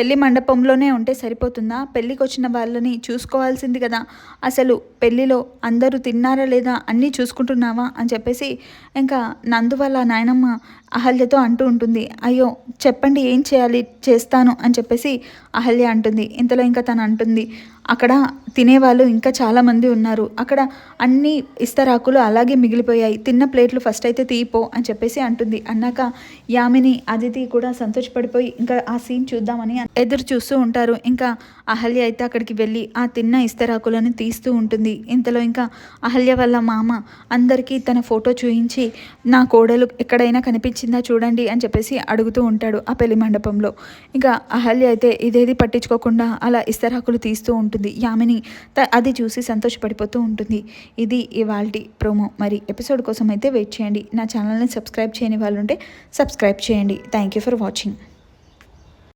పెళ్ళి మండపంలోనే ఉంటే సరిపోతుందా? పెళ్ళికి వచ్చిన వాళ్ళని చూసుకోవాల్సింది కదా. అసలు పెళ్ళిలో అందరూ తిన్నారా లేదా? అన్నీ చూసుకుంటున్నావా? అని చెప్పేసి ఇంకా నందు వాళ్ళ నాయనమ్మ అహల్యతో అంటూ ఉంటుంది. అయ్యో చెప్పండి ఏం చేయాలి? చేస్తాను అని చెప్పేసి అహల్య అంటుంది. ఇంతలో ఇంకా తను అంటుంది. అక్కడ తినేవాళ్ళు ఇంకా చాలామంది ఉన్నారు. అక్కడ అన్ని ఇస్తరాకులు అలాగే మిగిలిపోయాయి. తిన్న ప్లేట్లు ఫస్ట్ అయితే తీయిపో అని చెప్పేసి అంటుంది. అన్నాక యామిని అదితి కూడా సంతోషపడిపోయి ఇంకా ఆ సీన్ చూద్దామని ఎదురు చూస్తూ ఉంటారు. ఇంకా అహల్య అయితే అక్కడికి వెళ్ళి ఆ తిన్న ఇస్తరాకులను తీస్తూ ఉంటుంది. ఇంతలో ఇంకా అహల్య వాళ్ళ మామ అందరికీ తన ఫోటో చూయించి నా కోడలు ఎక్కడైనా కనిపించిందా చూడండి అని చెప్పేసి అడుగుతూ ఉంటాడు ఆ పెళ్ళి మండపంలో. ఇంకా అహల్య అయితే ఇదేది పట్టించుకోకుండా అలా ఇస్తరాకులు తీస్తూ ఉంటుంది. యామిని అది చూసి సంతోషపడిపోతూ ఉంటుంది. ఇది ఇవాళ ప్రోమో. మరి ఎపిసోడ్ కోసం అయితే వెయిట్ చేయండి. నా ఛానల్ని సబ్స్క్రైబ్ చేయని వాళ్ళు ఉంటే సబ్స్క్రైబ్ చేయండి. Thank you for watching.